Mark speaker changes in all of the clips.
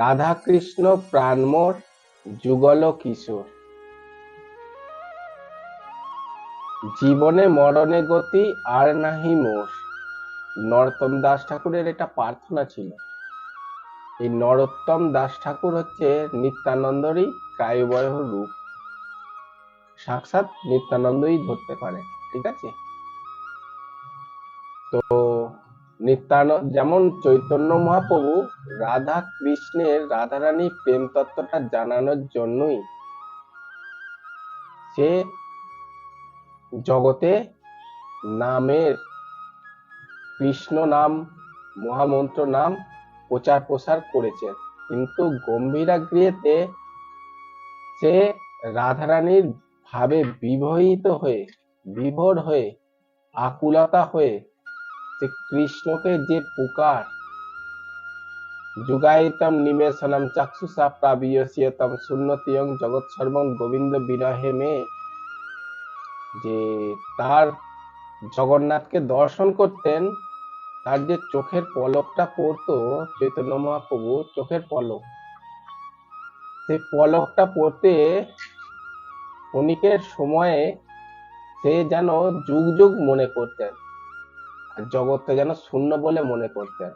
Speaker 1: রাধা রাধাকৃষ্ণ প্রাণমোর যুগল কিশোর জীবনে মরণে গতি আর নাহি মোষ নরোত্তম দাস ঠাকুরের এটা প্রার্থনা ছিল এই নরোত্তম দাস ঠাকুর হচ্ছে নিত্যানন্দরই প্রায়বয় রূপ সাক্ষাৎ নিত্যানন্দই ধরতে পারে ঠিক আছে তো নিত্যান যেমন চৈতন্য মহাপ্রভু রাধা কৃষ্ণের রাধারানী প্রেম তত্ত্বটা জানানোর জন্যই সে জগতে নামের কৃষ্ণ নাম মহামন্ত্র নাম প্রচার প্রসার করেছেন কিন্তু গম্ভীরা গৃহেতে সে রাধারানীর ভাবে বিবাহিত হয়ে বিভোর হয়ে আকুলতা হয়ে যে কৃষ্ণকে যে পুকার জগৎ সর্বং গোবিন্দ বিরহে মে যে তার জগন্নাথকে দর্শন করতেন তার যে চোখের পলকটা পড়তো চৈতন্য মহাপ্রভু চোখের পলক সেই পলকটা পড়তে অনেকের সময়ে সে যেন যুগ যুগ মনে করতেন জগৎকে যেন শূন্য বলে মনে করতেন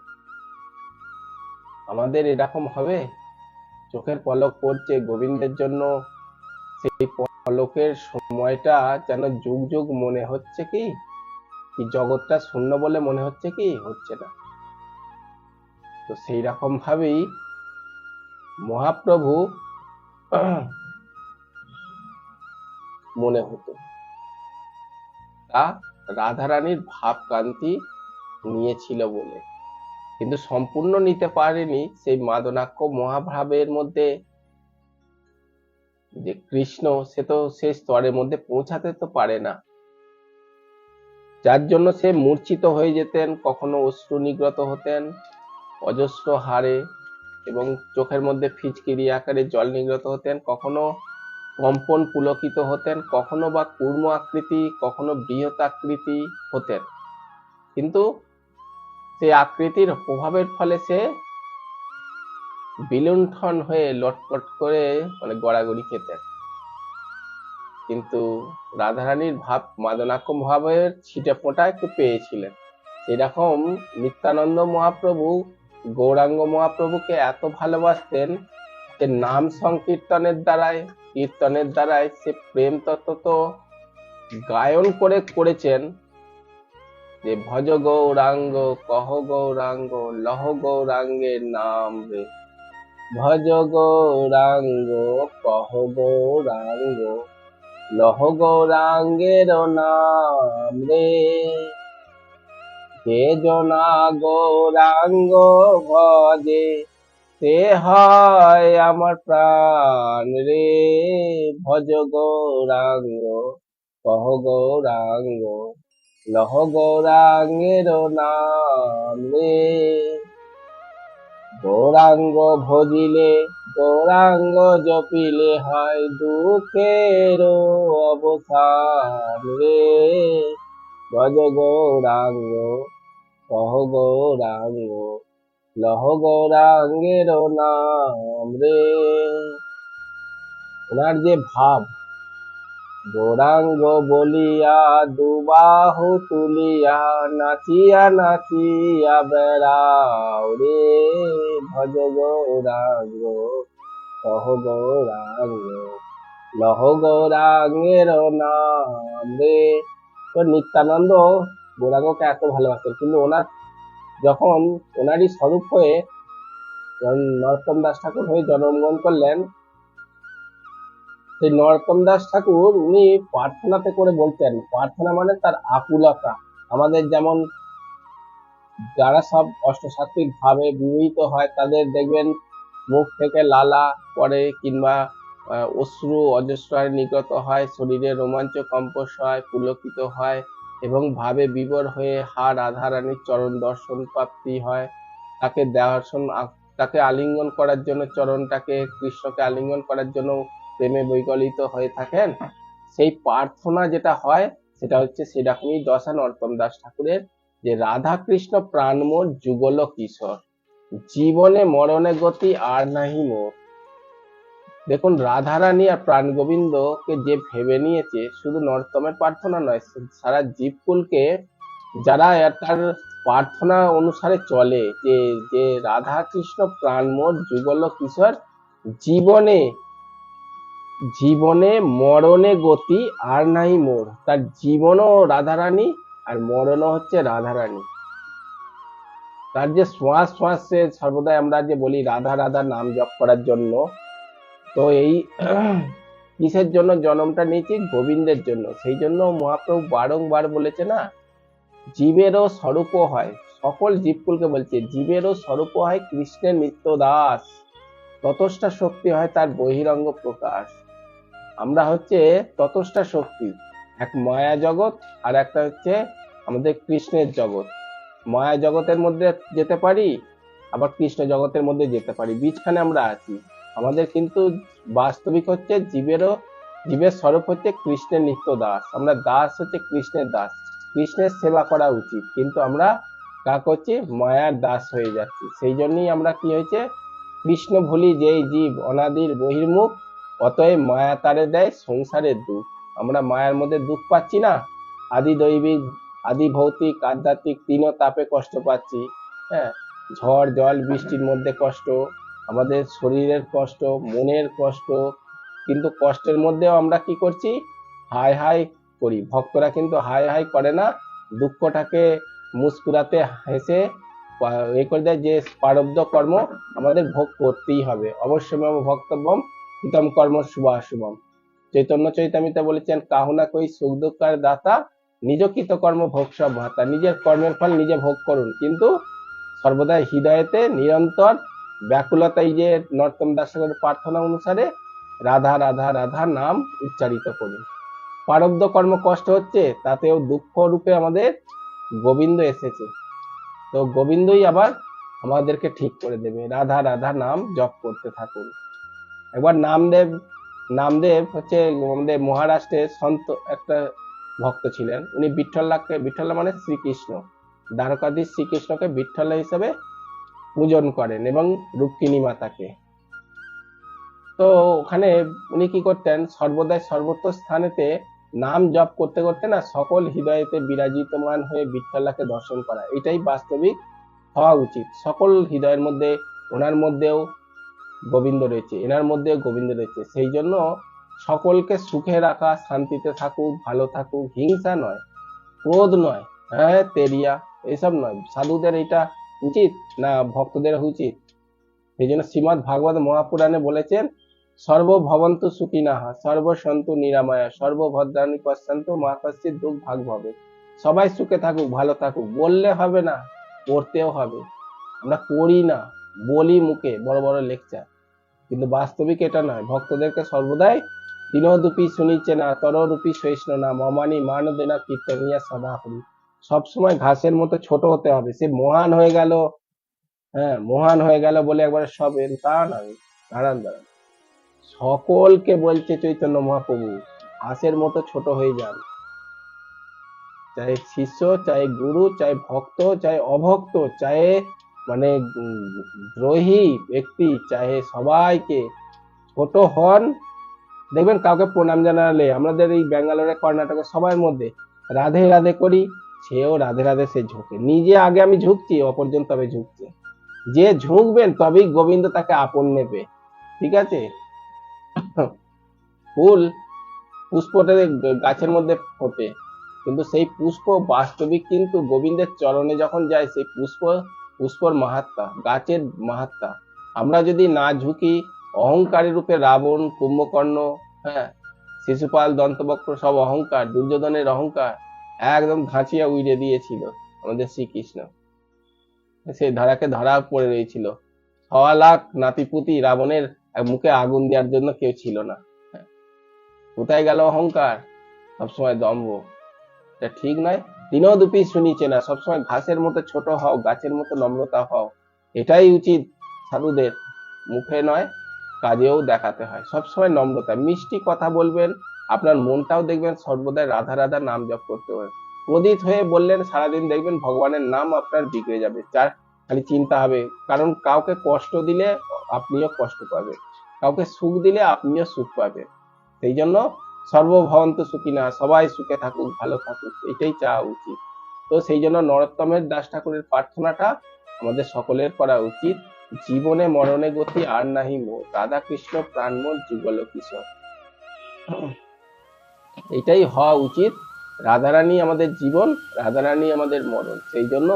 Speaker 1: আমাদের এরকম হবে চোখের পলক পড়ছে গোবিন্দের জন্য সেই পলকের সময়টা যেন যুগ যুগ মনে হচ্ছে কি কি জগৎটা শূন্য বলে মনে হচ্ছে কি হচ্ছে না তো সেই রকম ভাবেই মহাপ্রভু মনে হতো তা রাধারানীর ভাবকান্তি নিয়েছিল বলে কিন্তু সম্পূর্ণ নিতে পারেনি সেই মাদনাক্য মহাভাবের মধ্যে যে কৃষ্ণ সে তো সে স্তরের মধ্যে পৌঁছাতে তো পারে না যার জন্য সে মূর্ছিত হয়ে যেতেন কখনো অশ্রু নিগ্রত হতেন অজস্র হারে এবং চোখের মধ্যে ফিচকিরি আকারে জল নিগ্রত হতেন কখনো কম্পন পুলকিত হতেন কখনো বা কূর্ম আকৃতি কখনো বৃহৎ আকৃতি হতেন কিন্তু সে আকৃতির প্রভাবের ফলে সে বিলুণ্ঠন হয়ে লটপট করে মানে গড়াগড়ি খেতেন কিন্তু রাধারানীর ভাব মাদনাক্ষ ভাবের ছিটে ফোঁটা একটু পেয়েছিলেন সেরকম নিত্যানন্দ মহাপ্রভু গৌরাঙ্গ মহাপ্রভুকে এত ভালোবাসতেন সে নাম সংকীর্তনের দ্বারায় কীর্তনের দ্বারায় সে প্রেম তত্ত্ব তো গায়ন করে করেছেন যে ভজ গৌরাঙ্গ কহ গৌরাঙ্গ লহ গৌরাঙ্গের নাম রে ভজ গৌরাঙ্গ কহ গৌরাঙ্গ লহ গৌরাঙ্গের নাম রে হে জনা গৌরাঙ্গ ভজে দিতে হয় আমার প্রাণ রে ভজ গৌরাঙ্গ কহ গৌরাঙ্গ লহ গৌরাঙ্গের নাম রে গৌরাঙ্গ ভজিলে গৌরাঙ্গ জপিলে হয় দুঃখের অবসান রে ভজ গৌরাঙ্গ কহ গৌরাঙ্গ লহ গৌরাঙ্গের নাম রে ওনার যে ভাব গৌরাঙ্গ বলিয়া দুবাহু তুলিয়া নাচিয়া নাচিয়া বেড়াও রে ভজ গৌরাঙ্গ লহ গৌরাঙ্গ লহ গৌরাঙ্গের নাম রে তো নিত্যানন্দ গৌরাঙ্গকে এত ভালোবাসতেন কিন্তু ওনার যখন ওনারই স্বরূপ হয়ে নরোত্তম দাস ঠাকুর হয়ে জন্মগ্রহণ করলেন সেই নরোত্তম দাস ঠাকুর উনি প্রার্থনাতে করে বলতেন প্রার্থনা মানে তার আকুলতা আমাদের যেমন যারা সব অষ্টসাত্বিক ভাবে বিবাহিত হয় তাদের দেখবেন মুখ থেকে লালা পরে কিংবা অশ্রু অজস্র নিগত হয় শরীরে রোমাঞ্চ কম্পস হয় পুলকিত হয় এবং ভাবে বিবর হয়ে হার রাধারানীর চরণ দর্শন প্রাপ্তি হয় তাকে দেহাসন তাকে আলিঙ্গন করার জন্য চরণটাকে কৃষ্ণকে আলিঙ্গন করার জন্য প্রেমে বৈকলিত হয়ে থাকেন সেই প্রার্থনা যেটা হয় সেটা হচ্ছে সেরকমই দশা নরতম দাস ঠাকুরের যে রাধা কৃষ্ণ প্রাণমোর যুগল কিশোর জীবনে মরণে গতি আর নাহি মোর দেখুন রাধারানী আর প্রাণ কে যে ভেবে নিয়েছে শুধু নর্তমের প্রার্থনা নয় সারা জীবকুলকে যারা তার প্রার্থনা অনুসারে চলে যে যে রাধা কৃষ্ণ প্রাণমোর যুগল কিশোর জীবনে জীবনে মরণে গতি আর নাই মোর তার জীবনও রাধারানী আর মরণও হচ্ছে রাধারানী তার যে শ্বাস শ্বাস সে সর্বদাই আমরা যে বলি রাধা রাধা নাম জপ করার জন্য তো এই কিসের জন্য জন্মটা নিয়েছি গোবিন্দের জন্য সেই জন্য মহাপ্রভু বারংবার বলেছে না জীবেরও স্বরূপ হয় সকল জীবকুলকে বলছে জীবেরও স্বরূপ হয় কৃষ্ণের নিত্য দাস ততষ্ঠা শক্তি হয় তার বহিরঙ্গ প্রকাশ আমরা হচ্ছে ততষ্টা শক্তি এক মায়া জগৎ আর একটা হচ্ছে আমাদের কৃষ্ণের জগৎ মায়া জগতের মধ্যে যেতে পারি আবার কৃষ্ণ জগতের মধ্যে যেতে পারি বীজখানে আমরা আছি আমাদের কিন্তু বাস্তবিক হচ্ছে জীবেরও জীবের স্বরূপ হচ্ছে কৃষ্ণের নিত্য দাস আমরা দাস হচ্ছে কৃষ্ণের দাস কৃষ্ণের সেবা করা উচিত কিন্তু আমরা কা করছি মায়ার দাস হয়ে যাচ্ছি সেই জন্যই আমরা কি হয়েছে কৃষ্ণ ভুলি যেই জীব অনাদির বহির্মুখ অতএব মায়া তারে দেয় সংসারের দুঃখ আমরা মায়ার মধ্যে দুঃখ পাচ্ছি না আদি দৈবিক আদি ভৌতিক আধ্যাত্মিক তিনও তাপে কষ্ট পাচ্ছি হ্যাঁ ঝড় জল বৃষ্টির মধ্যে কষ্ট আমাদের শরীরের কষ্ট মনের কষ্ট কিন্তু কষ্টের মধ্যেও আমরা কি করছি হাই হাই করি ভক্তরা কিন্তু হাই হাই করে না দুঃখটাকে মুস্কুরাতে হেসে এ করে দেয় যে পারব্ধ কর্ম আমাদের ভোগ করতেই হবে অবশ্যই আমার ভক্তব্যম হিতম কর্ম শুভম চৈতন্য চৈতামিতা বলেছেন কাহুনা কই সুখ দুঃখের দাতা নিজ কর্ম ভোগ সব ভাতা নিজের কর্মের ফল নিজে ভোগ করুন কিন্তু সর্বদাই হৃদয়েতে নিরন্তর ব্যাকুলতা যে নর্তম দাসের প্রার্থনা অনুসারে রাধা রাধা রাধা নাম উচ্চারিত করুন পারব্ধ কর্ম কষ্ট হচ্ছে তাতেও দুঃখ রূপে আমাদের গোবিন্দ এসেছে তো গোবিন্দই আবার আমাদেরকে ঠিক করে দেবে রাধা রাধা নাম জপ করতে থাকুন একবার নামদেব নামদেব হচ্ছে আমাদের মহারাষ্ট্রের সন্ত একটা ভক্ত ছিলেন উনি বিঠল্লাকে বিঠল্লা মানে শ্রীকৃষ্ণ দ্বারকাধীশ শ্রীকৃষ্ণকে বিঠল্লা হিসাবে পূজন করেন এবং রুক্মিণী মাতাকে তো ওখানে উনি কি করতেন সর্বদাই সর্বত্র স্থানেতে নাম জপ করতে করতে না সকল হৃদয়েতে বিরাজিতমান হয়ে বিঠলাকে দর্শন করা এটাই বাস্তবিক হওয়া উচিত সকল হৃদয়ের মধ্যে ওনার মধ্যেও গোবিন্দ রয়েছে এনার মধ্যেও গোবিন্দ রয়েছে সেই জন্য সকলকে সুখে রাখা শান্তিতে থাকুক ভালো থাকুক হিংসা নয় ক্রোধ নয় হ্যাঁ তেরিয়া এসব নয় সাধুদের এটা উচিত না ভক্তদের উচিত এই জন্য শ্রীমদ ভাগবত মহাপুরাণে বলেছেন সর্বভবন্ত সুখিনাহা সর্বসন্ত নিরাময়া সর্বভদ্রাণী পশ্চান্ত মহাকাশ্যের দুঃখ ভাগ হবে সবাই সুখে থাকুক ভালো থাকুক বললে হবে না করতেও হবে আমরা করি না বলি মুখে বড় বড় লেকচার কিন্তু বাস্তবিক এটা নয় ভক্তদেরকে সর্বদাই দিনরূপী শুনিচ্ছে না তররূপী সহিষ্ণু না মমানি মান দেনা কীর্তনিয়া সদা হরি সবসময় ঘাসের মতো ছোট হতে হবে সে মহান হয়ে গেল হ্যাঁ মহান হয়ে গেল বলে একবার সব তা না দাঁড়ান দাঁড়ান সকলকে বলছে চৈতন্য মহাপ্রভু ঘাসের মতো ছোট হয়ে যান চাই শিষ্য চাই গুরু চাই ভক্ত চাই অভক্ত চাই মানে দ্রোহী ব্যক্তি চাহে সবাইকে ছোট হন দেখবেন কাউকে প্রণাম জানালে আমাদের এই ব্যাঙ্গালোরে কর্ণাটকের সবার মধ্যে রাধে রাধে করি সেও রাধে রাধে সে ঝুঁকে নিজে আগে আমি ঝুঁকছি অপরজন তবে ঝুঁকছে যে ঝুঁকবেন তবেই গোবিন্দ তাকে আপন নেবে ঠিক আছে ফুল পুষ্পটা গাছের মধ্যে ফোটে কিন্তু সেই পুষ্প বাস্তবিক কিন্তু গোবিন্দের চরণে যখন যায় সেই পুষ্প পুষ্পর মাহাত্মা গাছের মাহাত্মা আমরা যদি না ঝুঁকি অহংকারী রূপে রাবণ কুম্ভকর্ণ হ্যাঁ শিশুপাল দন্তবক্র সব অহংকার দুর্যোধনের অহংকার একদম ঘাঁচিয়া উইড়ে দিয়েছিল আমাদের শ্রীকৃষ্ণ সে ধারাকে ধরা পড়ে রয়েছিল সওয়া লাখ নাতিপুতি রাবণের মুখে আগুন দেওয়ার জন্য কেউ ছিল না কোথায় গেল অহংকার সবসময় দম্ভ এটা ঠিক নয় তিনও দুপি শুনিছে না সবসময় ঘাসের মতো ছোট হও গাছের মতো নম্রতা হও এটাই উচিত সাধুদের মুখে নয় কাজেও দেখাতে হয় সবসময় নম্রতা মিষ্টি কথা বলবেন আপনার মনটাও দেখবেন সর্বদাই রাধা রাধা নাম জপ করতে হবে প্রদীপ হয়ে বললেন সারাদিন দেখবেন ভগবানের নাম আপনার বিগড়ে যাবে তার খালি চিন্তা হবে কারণ কাউকে কষ্ট দিলে আপনিও কষ্ট পাবেন কাউকে সুখ দিলে আপনিও সুখ পাবেন সেই জন্য সর্বভবন্ত সুখী না সবাই সুখে থাকুক ভালো থাকুক এটাই চাওয়া উচিত তো সেই জন্য নরোত্তমের দাস ঠাকুরের প্রার্থনাটা আমাদের সকলের করা উচিত জীবনে মরণে গতি আর নাহি মো রাধা কৃষ্ণ প্রাণ যুগল কিশোর এটাই হওয়া উচিত রাধারানী আমাদের জীবন রাধারানী আমাদের মরণ সেই জন্য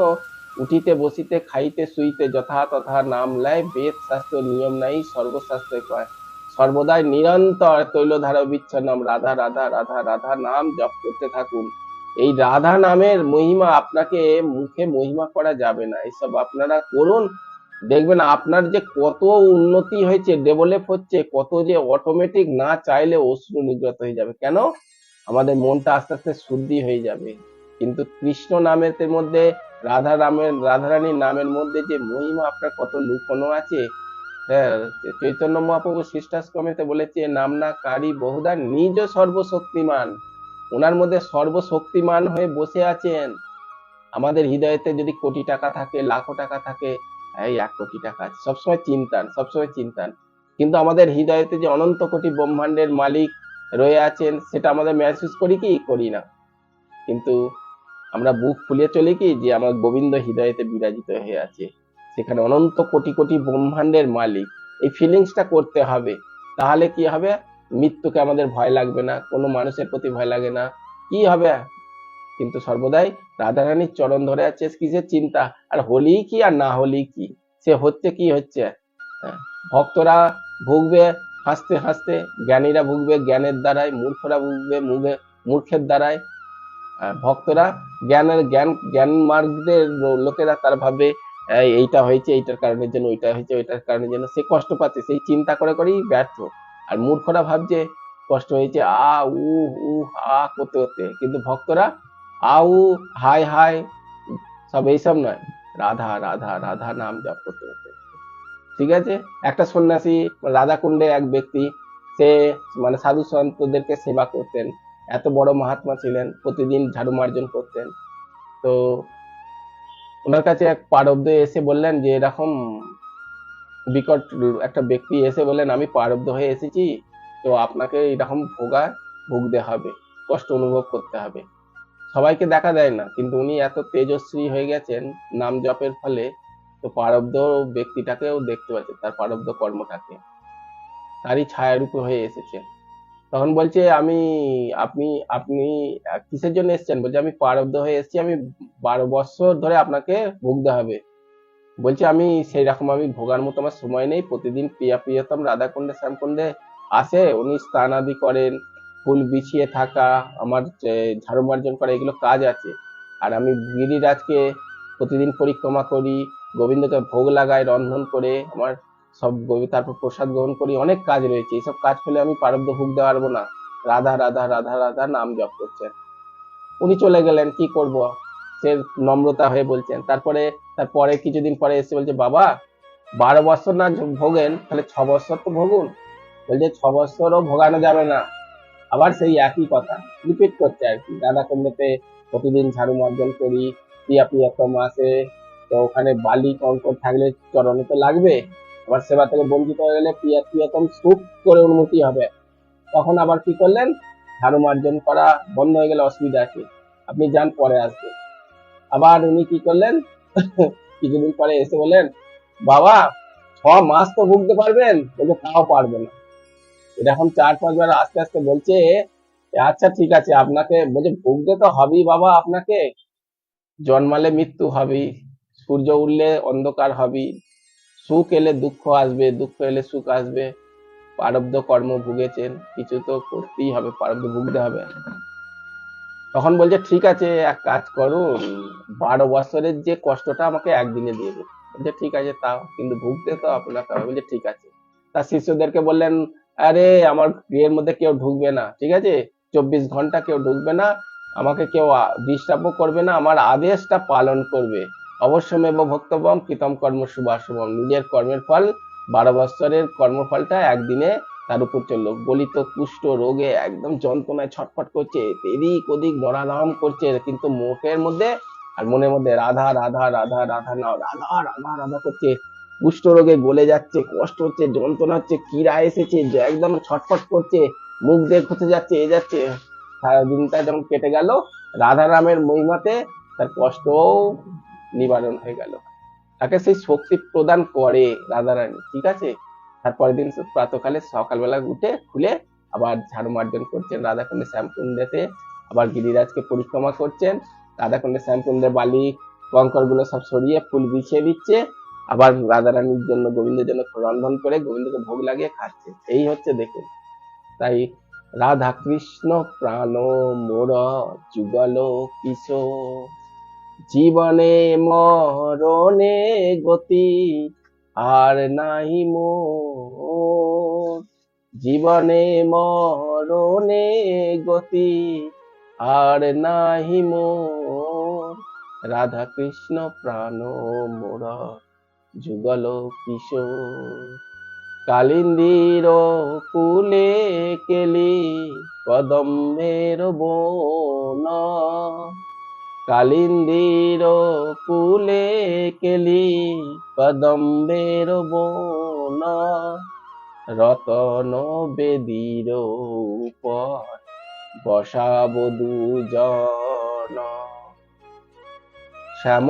Speaker 1: উঠিতে বসিতে খাইতে শুইতে যথা তথা নাম লয় বেদ শাস্ত্র নিয়ম নাই সর্বশাস্ত্রে কয় সর্বদাই নিরন্তর তৈলধারা বিচ্ছন্নম রাধা রাধা রাধা রাধা নাম জপ করতে থাকুন এই রাধা নামের মহিমা আপনাকে মুখে মহিমা করা যাবে না এসব আপনারা করুন দেখবেন আপনার যে কত উন্নতি হয়েছে ডেভেলপ হচ্ছে কত যে অটোমেটিক না চাইলে অশ্রু নিগ্রত হয়ে যাবে কেন আমাদের মনটা আস্তে আস্তে শুদ্ধি হয়ে যাবে কিন্তু কৃষ্ণ নামের মধ্যে রাধা রামের রাধারানীর নামের মধ্যে যে মহিমা আপনার কত লুকোনো আছে হ্যাঁ চৈতন্য মহাপ্রভু শিষ্টাশ্রমেতে বলেছে নাম না কারি বহুদা নিজ সর্বশক্তিমান ওনার মধ্যে সর্বশক্তিমান হয়ে বসে আছেন আমাদের হৃদয়তে যদি কোটি টাকা থাকে লাখো টাকা থাকে এই এক কোটি টাকা আছে সবসময় চিন্তান সবসময় চিন্তান কিন্তু আমাদের হৃদয়তে যে অনন্ত কোটি ব্রহ্মাণ্ডের মালিক রয়ে আছেন সেটা আমাদের মেহসুস করি কি করি না কিন্তু আমরা বুক ফুলিয়ে চলি কি যে আমার গোবিন্দ হৃদয়তে বিরাজিত হয়ে আছে সেখানে অনন্ত কোটি কোটি ব্রহ্মাণ্ডের মালিক এই ফিলিংসটা করতে হবে তাহলে কি হবে মৃত্যুকে আমাদের ভয় লাগবে না কোনো মানুষের প্রতি ভয় লাগে না কি হবে কিন্তু সর্বদাই রাধারানীর চরণ ধরে আছে কিসের চিন্তা আর হলি কি আর না হলি কি সে হচ্ছে কি হচ্ছে হ্যাঁ, ভক্তরা ভুগবে হাসতে হাসতে জ্ঞানীরা ভুগবে জ্ঞানের দ্বারায় মূর্খরা ভুগবে মুগে মূর্খের দ্বারায় ভক্তরা জ্ঞানের জ্ঞান জ্ঞান মার্গদের লোকেরা তার ভাবে এইটা হয়েছে এইটার কারণের জন্য ওইটা হয়েছে ওইটার কারণের জন্য সে কষ্ট পাচ্ছে সেই চিন্তা করে করেই ব্যর্থ আর মূর্খরা ভাবছে কষ্ট হয়েছে আ উ উ আ করতে করতে কিন্তু ভক্তরা আউ হাই হাই সব এইসব নয় রাধা রাধা রাধা নাম জপ করতে করতে ঠিক আছে একটা সন্ন্যাসী কুণ্ডের এক ব্যক্তি সে মানে সাধু সন্তদেরকে সেবা করতেন এত বড় মহাত্মা ছিলেন প্রতিদিন ঝাড়ু মার্জন করতেন তো ওনার কাছে এক পারব্ধ এসে বললেন যে এরকম বিকট একটা ব্যক্তি এসে বললেন আমি পারব্ধ হয়ে এসেছি তো আপনাকে এরকম ভোগা ভুগতে হবে কষ্ট অনুভব করতে হবে সবাইকে দেখা দেয় না কিন্তু উনি এত তেজস্বী হয়ে গেছেন নাম জপের ফলে তো পারব্ধ ব্যক্তিটাকেও দেখতে পাচ্ছে তার পারব্ধ কর্মটাকে তারই ছায়ারূপ হয়ে এসেছে তখন বলছে আমি আপনি আপনি কিসের জন্য এসছেন বলছে আমি পারব্ধ হয়ে এসেছি আমি বারো বছর ধরে আপনাকে ভুগতে হবে বলছে আমি সেই রকম আমি ভোগার মতো আমার সময় নেই প্রতিদিন প্রিয়া প্রিয়তম রাধা কুণ্ডে শ্যামকুণ্ডে আসে উনি আদি করেন ফুল বিছিয়ে থাকা আমার ঝাড়ু মার্জন করা এগুলো কাজ আছে আর আমি গিরিরাজকে প্রতিদিন পরিক্রমা করি গোবিন্দকে ভোগ লাগাই রন্ধন করে আমার সব তারপর প্রসাদ গ্রহণ করি অনেক কাজ রয়েছে এইসব কাজ ফেলে আমি পারব্ধ ভুগতে পারবো না রাধা রাধা রাধা রাধা নাম জপ করছেন উনি চলে গেলেন কি করব সে নম্রতা হয়ে বলছেন তারপরে তারপরে কিছুদিন পরে এসে বলছে বাবা বারো বছর না ভোগেন তাহলে ছ বছর তো ভোগুন বলছে ছ বছরও ভোগানো যাবে না আবার সেই একই কথা রিপিট করছে আর কি দাদা কন্যাতে প্রতিদিন ঝাড়ু মার্জন করি পিয়া পিয়া তো মাসে তো ওখানে বালি কঙ্কর থাকলে চরণে তো লাগবে আবার সেবা থেকে বঞ্চিত হয়ে গেলে পিয়া প্রিয়তম সুখ করে উন্নতি হবে তখন আবার কি করলেন ধারু মার্জন করা বন্ধ হয়ে গেলে অসুবিধা আছে আপনি যান পরে আসবে আবার উনি কি করলেন কিছুদিন পরে এসে বললেন বাবা ছ মাস তো ভুগতে পারবেন কিন্তু তাও পারবে না এরকম চার পাঁচবার আস্তে আস্তে বলছে আচ্ছা ঠিক আছে আপনাকে বলছে ভুগতে তো হবেই বাবা আপনাকে জন্মালে মৃত্যু হবেই সূর্য উঠলে অন্ধকার হবে সুখ এলে দুঃখ আসবে দুঃখ এলে সুখ আসবে পারব্ধ কর্ম ভুগেছেন কিছু তো করতেই হবে পারব্ধ ভুগতে হবে তখন বলছে ঠিক আছে এক কাজ করো বারো বছরের যে কষ্টটা আমাকে একদিনে দিয়ে দেবে বলছে ঠিক আছে তাও কিন্তু ভুগতে তো আপনাকে হবে বলছে ঠিক আছে তার শিষ্যদেরকে বললেন আরে আমার বিয়ের মধ্যে কেউ ঢুকবে না ঠিক আছে চব্বিশ ঘন্টা কেউ ঢুকবে না আমাকে কেউ ডিস্টার্বও করবে না আমার আদেশটা পালন করবে অবশ্য নেব ভক্তবম কৃতম কর্ম শুভাশুভম নিজের কর্মের ফল বারো বৎসরের কর্মফলটা একদিনে তার উপর চললো গলিত কুষ্ঠ রোগে একদম যন্ত্রণায় ছটফট করছে এদিক ওদিক নড়ারাম করছে কিন্তু মুখের মধ্যে আর মনের মধ্যে রাধা রাধা রাধা রাধা না রাধা রাধা রাধা করছে কুষ্ঠ রোগে গলে যাচ্ছে কষ্ট হচ্ছে যন্ত্রণা হচ্ছে কিরা এসেছে একদম ছটফট করছে মুখ দিয়ে খুঁজে যাচ্ছে এ যাচ্ছে সারাদিনটা যেমন যখন কেটে গেল রাধা রামের মহিমাতে তার কষ্টও নিবারণ হয়ে গেল তাকে সেই শক্তি প্রদান করে রাধারানী ঠিক আছে তারপরের দিন প্রাতকালে সকালবেলা উঠে খুলে আবার ঝাড়ু মার্জন করছেন রাধাকুণ্ডে শ্যামকুণ্ডেতে আবার গিরিরাজকে পরিক্রমা করছেন রাধাকুণ্ডে শ্যামকুণ্ডে বালি কঙ্কর গুলো সব সরিয়ে ফুল বিছিয়ে দিচ্ছে আবার রাধারানীর জন্য গোবিন্দের জন্য রন্ধন করে গোবিন্দকে ভোগ লাগিয়ে খাচ্ছে এই হচ্ছে দেখুন তাই রাধা কৃষ্ণ প্রাণ মোর যুগল কিশোর জীবনে মরণে গতি আর নাহি মোর জীবনে মরণে গতি আর নাহি মোর রাধা কৃষ্ণ প্রাণ মোর যুগল কিশোর কালিন্দির কুলে কেলি কদমের বোনা কালিন্দির কুলে কেলি কদম্বের বন রতন বেদির উপর বসাব দুজন শ্যাম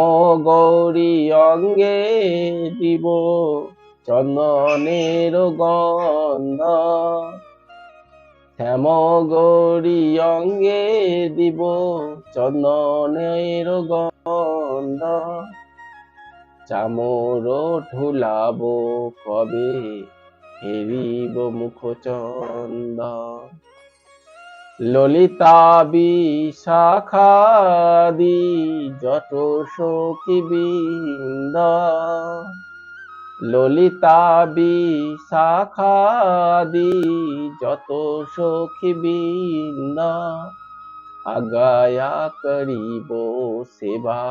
Speaker 1: গৌরী অঙ্গে দিব চন্দনের গন্ধ হেমগরি অঙ্গে দিব চন্দনের গন্ধ চামর ঠুলাব কবে হেরিব মুখচন্দ ললিতা বিশাখাদি যত সখী বৃন্দ ললিতাবি শাখাদি যত সখী বিন্দা আগায়া করিব সেবা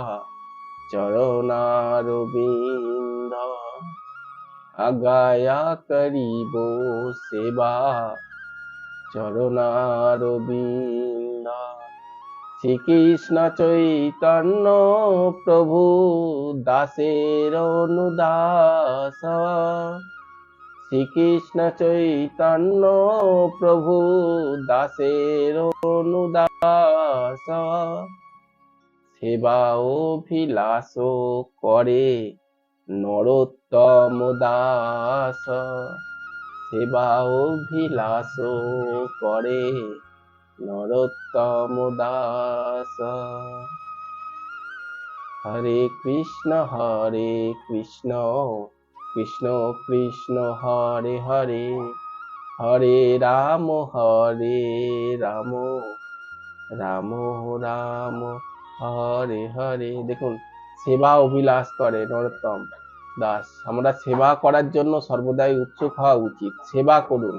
Speaker 1: বিন্দ আগায়া করিব সেবা বিন্দা শ্রীকৃষ্ণ চৈতন্য প্রভু দাসের অনুদাস শ্রীকৃষ্ণ চৈতন্য প্রভু দাসের অনুদাস সেবা অভিলাষ করে নরোত্তম দাস সেবা অভিলাষ করে নরোত্তম দাস হরে কৃষ্ণ হরে কৃষ্ণ কৃষ্ণ কৃষ্ণ হরে হরে হরে রাম হরে রাম রাম রাম হরে হরে দেখুন সেবা অভিলাষ করে নরোত্তম দাস আমরা সেবা করার জন্য সর্বদাই উৎসুক হওয়া উচিত সেবা করুন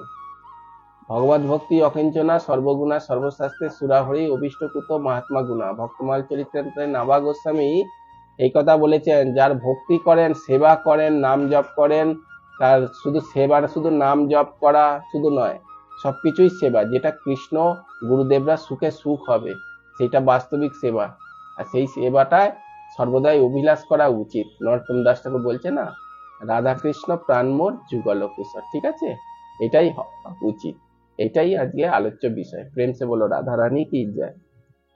Speaker 1: ভগবত ভক্তি অকিঞ্চনা সর্বগুণা সর্বশাস্ত্রে সুরাহরি অভিষ্টকুত মহাত্মা গুণা ভক্তমাল চরিত্রে নাবা গোস্বামী এই কথা বলেছেন যার ভক্তি করেন সেবা করেন নাম জপ করেন তার শুধু সেবার শুধু নাম জপ করা শুধু নয় সবকিছুই সেবা যেটা কৃষ্ণ গুরুদেবরা সুখে সুখ হবে সেটা বাস্তবিক সেবা আর সেই সেবাটায় সর্বদাই অভিলাষ করা উচিত নরোত্তম দাস ঠাকুর বলছে না রাধাকৃষ্ণ প্রাণমোর যুগল কিশোর ঠিক আছে এটাই উচিত এটাই আজকে আলোচ্য বিষয় প্রেম সে বলো রাধা রানী কি যায়